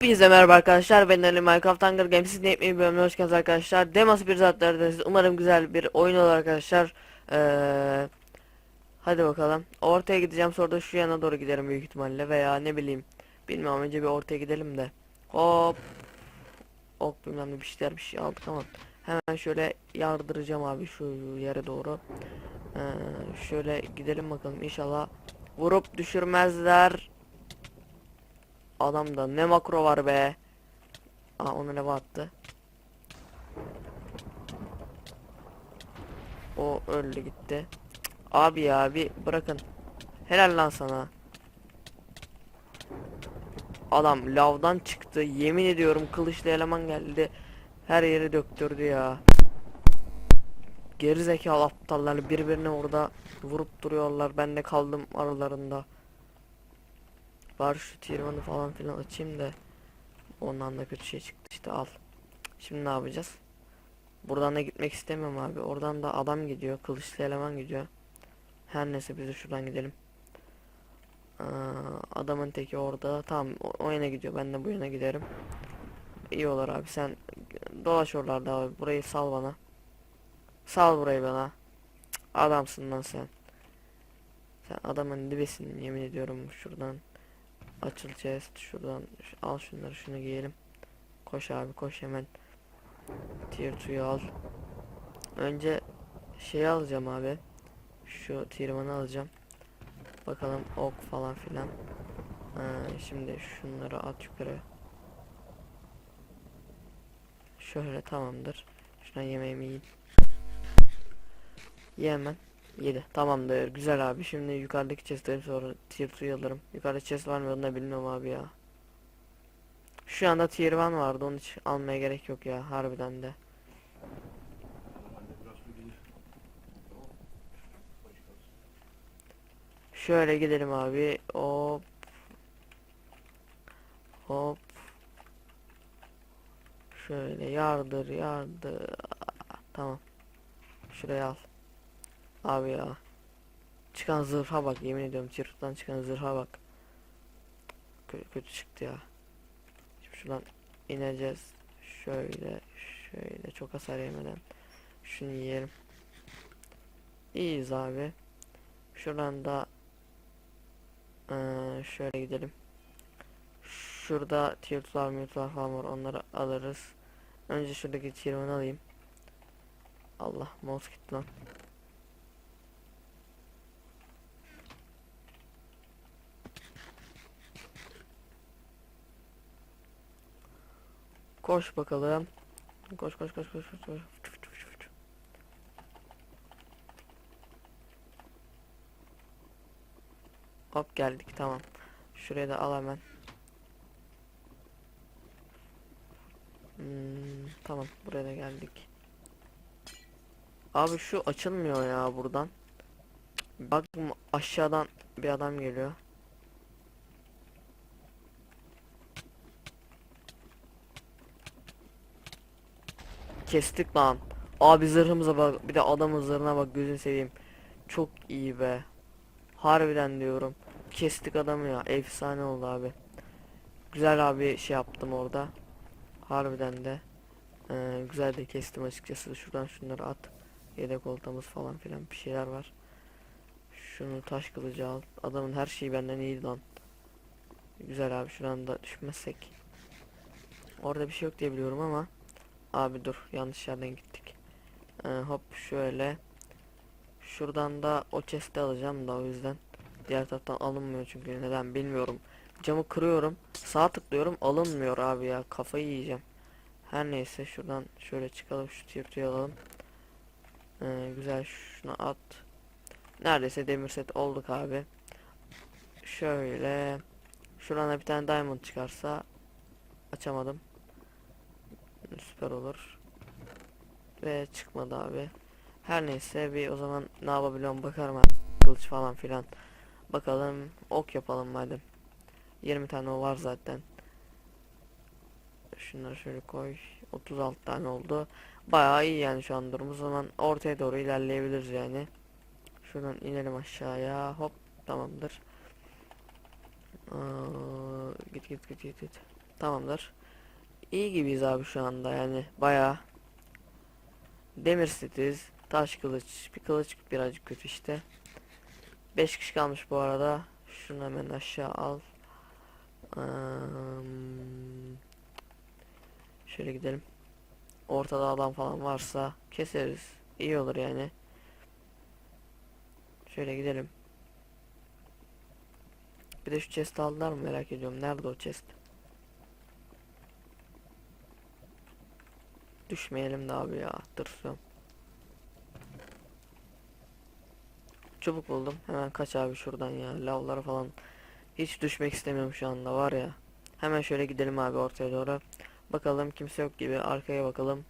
Hepinize merhaba arkadaşlar ben Ali Minecraft Hunger Games'in yepyeni bölümüne hoş geldiniz arkadaşlar. Demos bir zatlerdeniz umarım güzel bir oyun olur arkadaşlar. Ee, Hadi bakalım. Ortaya gideceğim sonra da şu yana doğru giderim büyük ihtimalle. Veya ne bileyim Bilmiyorum önce bir ortaya gidelim de. Hop. Ok bilmem ne bir şeyler bir şey aldık ama Hemen şöyle yardıracağım abi şu yere doğru. Ee, Şöyle gidelim bakalım. İnşallah Vurup düşürmezler Adamda ne makro var be. Aa onu ne attı. O öldü gitti. Abi ya abi bırakın. Helal lan sana. Adam lavdan çıktı. Yemin ediyorum kılıçlı eleman geldi. Her yeri döktürdü ya. Gerizekalı aptallar birbirine orada vurup duruyorlar. Ben de kaldım aralarında. Var şu tirmanı falan filan açayım da ondan da kötü şey çıktı işte al. Şimdi ne yapacağız? Buradan da gitmek istemiyorum abi. Oradan da adam gidiyor. Kılıçlı eleman gidiyor. Her neyse biz de şuradan gidelim. Aa, adamın teki orada. Tamam o, o yana gidiyor. Ben de bu yana giderim. İyi olur abi sen dolaş oralarda abi. Burayı sal bana. Sal burayı bana. Adamsın lan sen. Sen adamın dibesin yemin ediyorum şuradan. Açıl chest şuradan al şunları şunu giyelim. Koş abi koş hemen. Tier 2'yu al. Önce şeyi alacağım abi. Şu tier 1'ı alacağım. Bakalım ok falan filan. Ha, şimdi şunları at yukarı. Şöyle tamamdır. Şuradan yemeğimi yiyeyim. Ye. Yedi. Tamamdır. Güzel abi. Şimdi yukarıdaki chestleri sonra tier 2'yi alırım. Yukarıda chest var mı onu da bilmiyorum abi ya. Şu anda tier 1 vardı. Onu hiç almaya gerek yok ya. Harbiden de. Şöyle gidelim abi. Hop. Hop. Şöyle yardır yardır. Tamam. Şuraya al. Abi ya. Çıkan zırha bak yemin ediyorum çırptan çıkan zırha bak. Kötü, kötü çıktı ya. Şimdi şuradan ineceğiz. Şöyle şöyle çok hasar yemeden. Şunu yiyelim. İyiyiz abi. Şuradan da eee, şöyle gidelim. Şurada tiyatlar mutlar falan var onları alırız. Önce şuradaki tiyatını alayım. Allah mouse gitti lan. Koş bakalım. Koş koş koş koş koş. koş. Hop geldik tamam. Şuraya da al hemen. Hmm, tamam buraya da geldik. Abi şu açılmıyor ya buradan. Bak aşağıdan bir adam geliyor. Kestik lan. Abi zırhımıza bak. Bir de adamın zırhına bak gözünü seveyim. Çok iyi be. Harbiden diyorum. Kestik adamı ya. Efsane oldu abi. Güzel abi şey yaptım orada. Harbiden de. Ee, güzel de kestim açıkçası. Şuradan şunları at. Yedek oltamız falan filan bir şeyler var. Şunu taş kılıcı al. Adamın her şeyi benden iyiydi lan. Güzel abi şuradan da düşmezsek. Orada bir şey yok diye biliyorum ama. Abi dur yanlış yerden gittik. Ee, hop şöyle. Şuradan da o chest'i alacağım da o yüzden. Diğer taraftan alınmıyor çünkü neden bilmiyorum. Camı kırıyorum. Sağ tıklıyorum alınmıyor abi ya kafayı yiyeceğim. Her neyse şuradan şöyle çıkalım şu tiyatroyu alalım. Ee, güzel şunu at. Neredeyse demir set olduk abi. Şöyle. Şurana bir tane diamond çıkarsa açamadım. Süper olur. Ve çıkmadı abi. Her neyse bir o zaman ne yapabiliyorum bakarım abi. Kılıç falan filan. Bakalım ok yapalım madem. 20 tane o var zaten. Şunları şöyle koy. 36 tane oldu. Bayağı iyi yani şu an durum. O zaman ortaya doğru ilerleyebiliriz yani. Şuradan inelim aşağıya. Hop tamamdır. Aa, git git git git git. Tamamdır. İyi gibiyiz abi şu anda yani bayağı. Demir setiz, taş kılıç, bir kılıç birazcık kötü işte. 5 kişi kalmış bu arada. Şunu hemen aşağı al. Am, şöyle gidelim. Ortada adam falan varsa keseriz. İyi olur yani. Şöyle gidelim. Bir de şu chest aldılar mı merak ediyorum. Nerede o chest? Düşmeyelim de abi ya. Tırsıyorum. Çubuk buldum. Hemen kaç abi şuradan ya. Lavlara falan. Hiç düşmek istemiyorum şu anda var ya. Hemen şöyle gidelim abi ortaya doğru. Bakalım kimse yok gibi. Arkaya bakalım.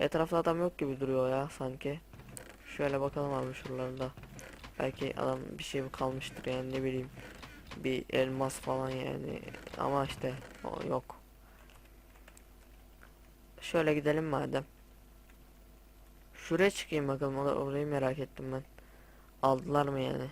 Etrafta adam yok gibi duruyor ya sanki. Şöyle bakalım abi şuralarda. Belki adam bir şey kalmıştır yani ne bileyim. Bir elmas falan yani. Ama işte yok. Şöyle gidelim madem. Şuraya çıkayım bakalım. or- Orayı merak ettim ben. Aldılar mı yani?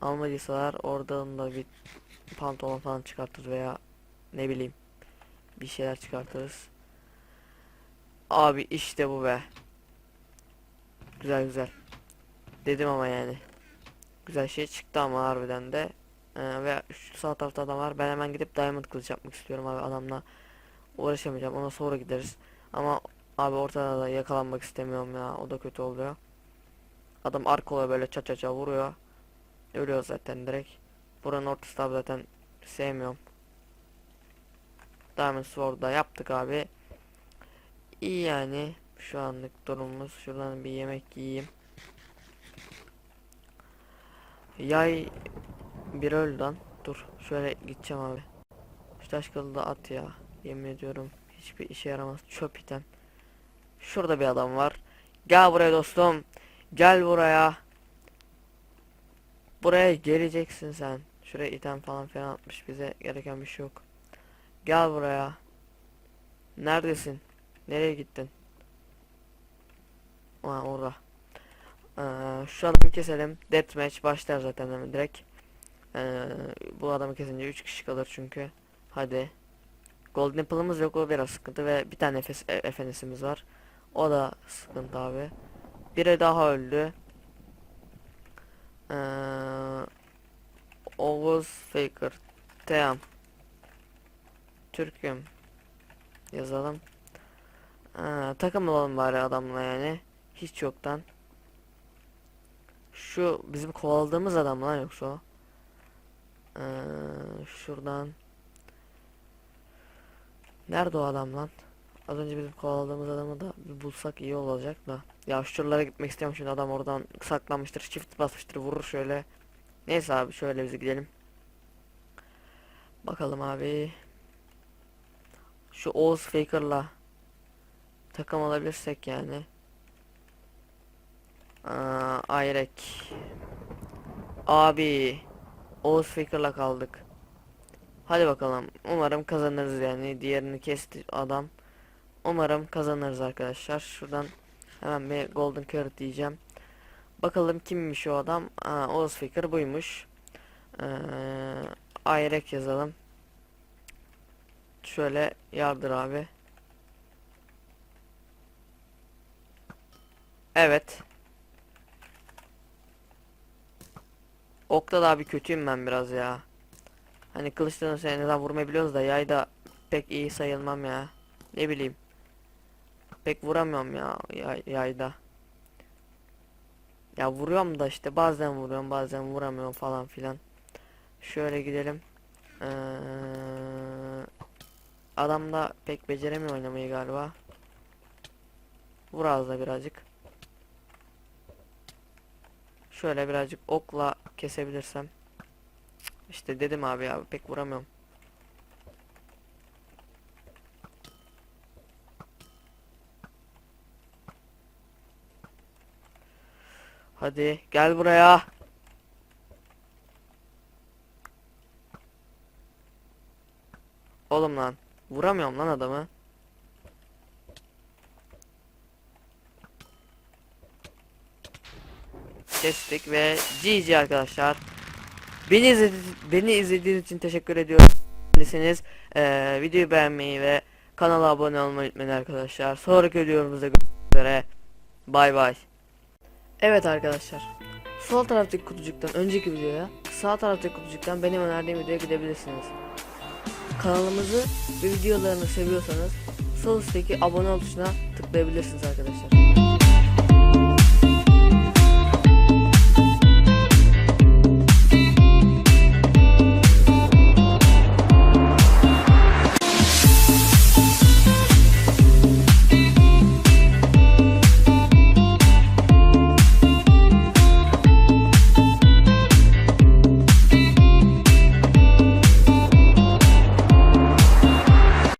Almadıysalar oradan da bir pantolon falan çıkartırız veya ne bileyim bir şeyler çıkartırız. Abi işte bu be. Güzel güzel. Dedim ama yani. Güzel şey çıktı ama harbiden de. Ee, ve şu sağ tarafta adam var. Ben hemen gidip diamond kılıç yapmak istiyorum abi adamla. Uğraşamayacağım. Ona sonra gideriz. Ama abi ortada da yakalanmak istemiyorum ya. O da kötü oluyor. Adam arkola böyle ça ça ça vuruyor. Ölüyor zaten direkt. Buranın ortası da zaten sevmiyorum. Diamond Sword'da yaptık abi. İyi yani şu anlık durumumuz. Şuradan bir yemek yiyeyim. Yay bir öldü lan. Dur şöyle gideceğim abi. Şu taş kılığı at ya. Yemin ediyorum hiçbir işe yaramaz. Çöp item. Şurada bir adam var. Gel buraya dostum. Gel buraya. Buraya geleceksin sen. Şuraya item falan filan atmış bize gereken bir şey yok. Gel buraya. Neredesin? Nereye gittin? Aa orada. Ee, şu adamı keselim. Deathmatch başlar zaten direkt. Ee, bu adamı kesince 3 kişi kalır çünkü. Hadi. Golden Apple'ımız yok o biraz sıkıntı ve bir tane efes, e, efenesimiz var. O da sıkıntı abi. Biri daha öldü. Ee, Oğuz Faker. Team. Türk'üm. Yazalım. Ee, takım olalım bari adamla yani. Hiç yoktan. Şu bizim kovaladığımız adam lan yoksa o. Ee, şuradan. Nerede o adam lan? Az önce bizim kovaladığımız adamı da bir bulsak iyi olacak da. Ya şuralara gitmek istiyorum şimdi adam oradan saklanmıştır, çift basmıştır, vurur şöyle. Neyse abi şöyle biz gidelim. Bakalım abi. Şu Oğuz Faker'la takım alabilirsek yani. Aa, Ayrek. Abi Oğuz Faker'la kaldık. Hadi bakalım. Umarım kazanırız yani. Diğerini kesti adam. Umarım kazanırız arkadaşlar. Şuradan hemen bir golden carrot diyeceğim. Bakalım kimmiş o adam. Aa, Oğuz Faker buymuş. Ee, Ayrek yazalım. Şöyle yardır abi. Evet. Okta da abi kötüyüm ben biraz ya. Hani kılıçtan en azından vurmayı biliyoruz da yayda pek iyi sayılmam ya. Ne bileyim. Pek vuramıyorum ya yay, yayda. Ya vuruyorum da işte bazen vuruyorum bazen vuramıyorum falan filan. Şöyle gidelim. Ee, adam da pek beceremiyor oynamayı galiba. Vur ağzına birazcık. Şöyle birazcık okla kesebilirsem. İşte dedim abi ya pek vuramıyorum. Hadi gel buraya. Oğlum lan. Vuramıyorum lan adamı. Kestik ve GG arkadaşlar. Beni izledi beni izlediğiniz için teşekkür ediyorum. beğendiyseniz eee, videoyu beğenmeyi ve kanala abone olmayı unutmayın arkadaşlar. Sonraki videomuzda görüşmek üzere. Bay bay. Evet arkadaşlar. Sol taraftaki kutucuktan önceki videoya, sağ taraftaki kutucuktan benim önerdiğim videoya gidebilirsiniz. Kanalımızı ve videolarını seviyorsanız sol üstteki abone ol tuşuna tıklayabilirsiniz arkadaşlar.